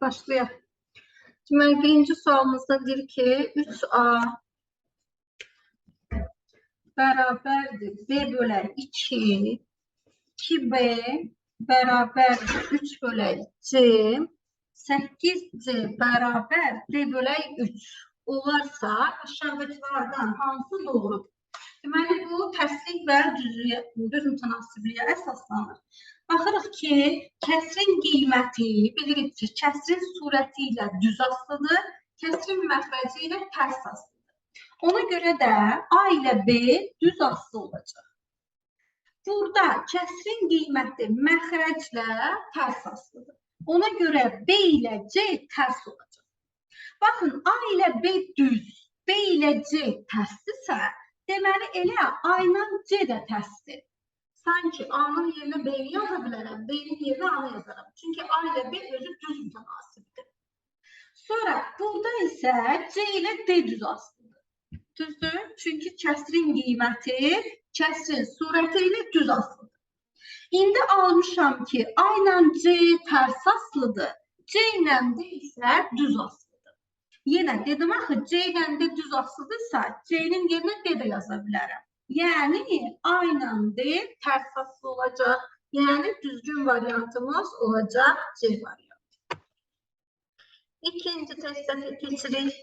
Başlayaq. Deməli, birinci sualımızda deyir ki, 3A bərabərdir B bölək 2, 2B bərabərdir 3 bölək C, 8C bərabər D bölək 3 olarsa, aşağıdakılardan hansı doğrudur? Deməli, bu təsdiq və düzlüyə, düz mütənasibliyə əsaslanır. Baxırıq ki, kəsrin qiyməti bilirik ki, kəsrin surəti ilə düz asılıdır, kəsrin məxrəci ilə tərs asılıdır. Ona görə də A ilə B düz asılı olacaq. Burada kəsrin qiyməti məxrəclə tərs asılıdır. Ona görə B ilə C tərs olacaq. Baxın, A ilə B düz, B ilə C tərsdirsə, deməli elə A ilə C də tərsdir. Sanki A'nın yerinə B'yi yaza bilərəm, B'nin yerinə A'nı yazaram. Çünki A ilə B özü düz mütənasibdir. Sonra burada isə C ilə D düz asılıdır. Düzdür? Çünki kəsrin qiyməti kəsrin surəti ilə düz asılıdır. İndi almışam ki, A ilə C tərs asılıdır, C ilə D isə düz asılıdır. Yenə dedim axı C ilə D düz asılıdırsa, C-nin yerinə D də yaza bilərəm. Yəni A ilə D tərs asılı olacaq. Yəni düzgün variantımız olacaq C variantı. İkinci testə keçirik.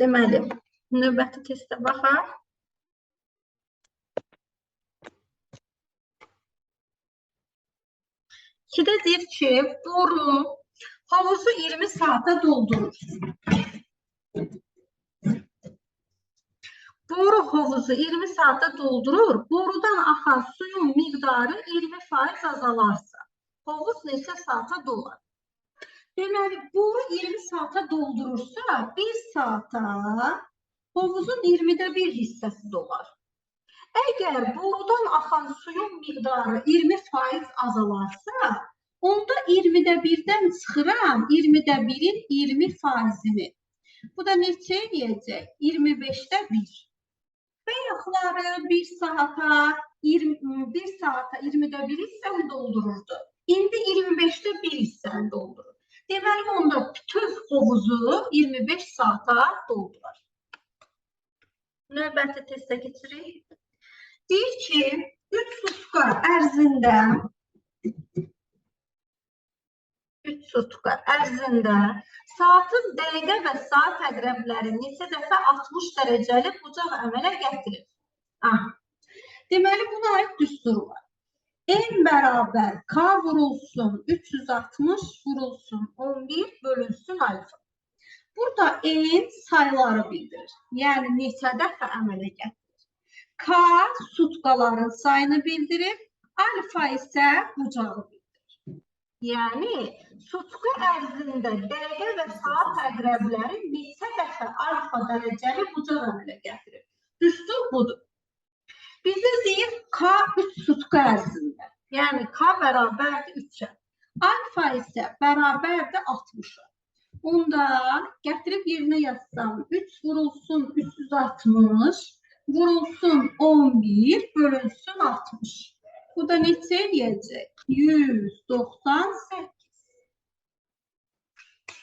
Deməli, növbəti testə baxaq. İkidə deyir ki, boru havuzu 20 saata doldurur. Boru havuzu 20 saate doldurur. Borudan axan suyun miqdarı 20% azalarsa, havuz neçə saata dolar? Deməli, boru 20 saata doldurursa, 1 saata havuzun 20-də 1 hissəsi dolar. Əgər borudan axan suyun miqdarı 20% azalarsa, onda 20-də 1-dən çıxıram 20-də 1-in 20%-ni. Bu da neçə eləyəcək? 25-də 1. Bayaqları 1 saata 20 1 saata 20-də 1 hissəni doldururdu. İndi 25-də 1 hissəni doldurur. Deməli onda bütöv hovuzu 25 saata doldurar. Növbəti testə keçirik. Deyir ki, 3 sutka ərzində 3 sutka ərzində saatın dəqiqə və saat əqrəbləri neçə dəfə 60 dərəcəli bucaq əmələ gətirir. Ah. Deməli, buna aid düstur var. N bərabər K vurulsun 360 vurulsun 11 bölünsün alfa. Burada N sayıları bildirir. Yəni neçə dəfə əmələ gətirir. K sutkaların sayını bildirir. Alfa isə bucağı bildirir. Yəni sutku ərzində dəqiqə və saat əqrəbləri neçə dəfə alfa dərəcəli bucaq əmələ gətirir. Düstur budur. Bizə deyir K 3 sutku ərzində. Yəni K bərabərdir 3-ə. Alfa isə bərabərdir 60-a. Onda gətirib yerinə yazsam 3 vurulsun 360 vurulsun 11 bölünsün 60. Bu da neçə eləyəcək? 198.